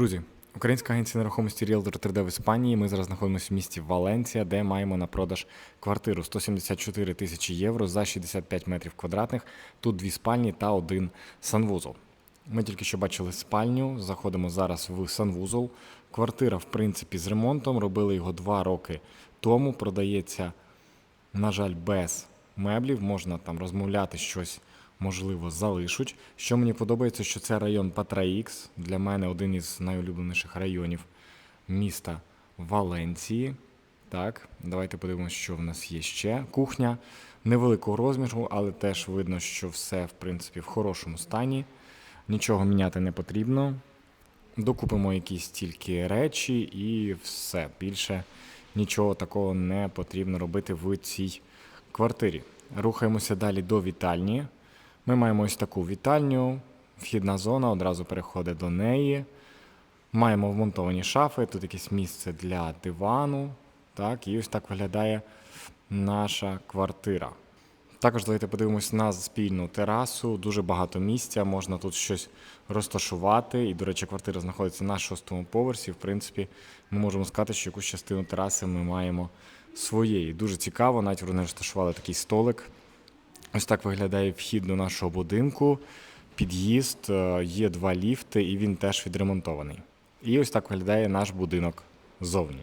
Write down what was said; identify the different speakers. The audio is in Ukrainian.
Speaker 1: Друзі, українська агенція нерухомості Realtor 3D в Іспанії. Ми зараз знаходимося в місті Валенція, де маємо на продаж квартиру 174 тисячі євро за 65 метрів квадратних. Тут дві спальні та один санвузол. Ми тільки що бачили спальню, заходимо зараз в санвузол. Квартира, в принципі, з ремонтом. Робили його два роки тому. Продається на жаль, без меблів, можна там розмовляти щось, можливо, залишуть. Що мені подобається, що це район Патраїкс. Для мене один із найулюбленіших районів міста Валенції. Так, давайте подивимося, що в нас є ще. Кухня невеликого розміру, але теж видно, що все, в принципі, в хорошому стані. Нічого міняти не потрібно. Докупимо якісь тільки речі і все. Більше нічого такого не потрібно робити в цій квартирі. Рухаємося далі до вітальні. Ми маємо ось таку вітальню, вхідна зона, одразу переходить до неї. Маємо вмонтовані шафи, тут якесь місце для дивану. Так, і ось так виглядає наша квартира. Також давайте подивимось на спільну терасу. Дуже багато місця, можна тут щось розташувати. І, до речі, квартира знаходиться на шостому поверсі. В принципі, ми можемо сказати, що якусь частину тераси ми маємо своєї. Дуже цікаво, навіть вони розташували такий столик. Ось так виглядає вхід до нашого будинку. Під'їзд, е, є два ліфти, і він теж відремонтований. І ось так виглядає наш будинок ззовні.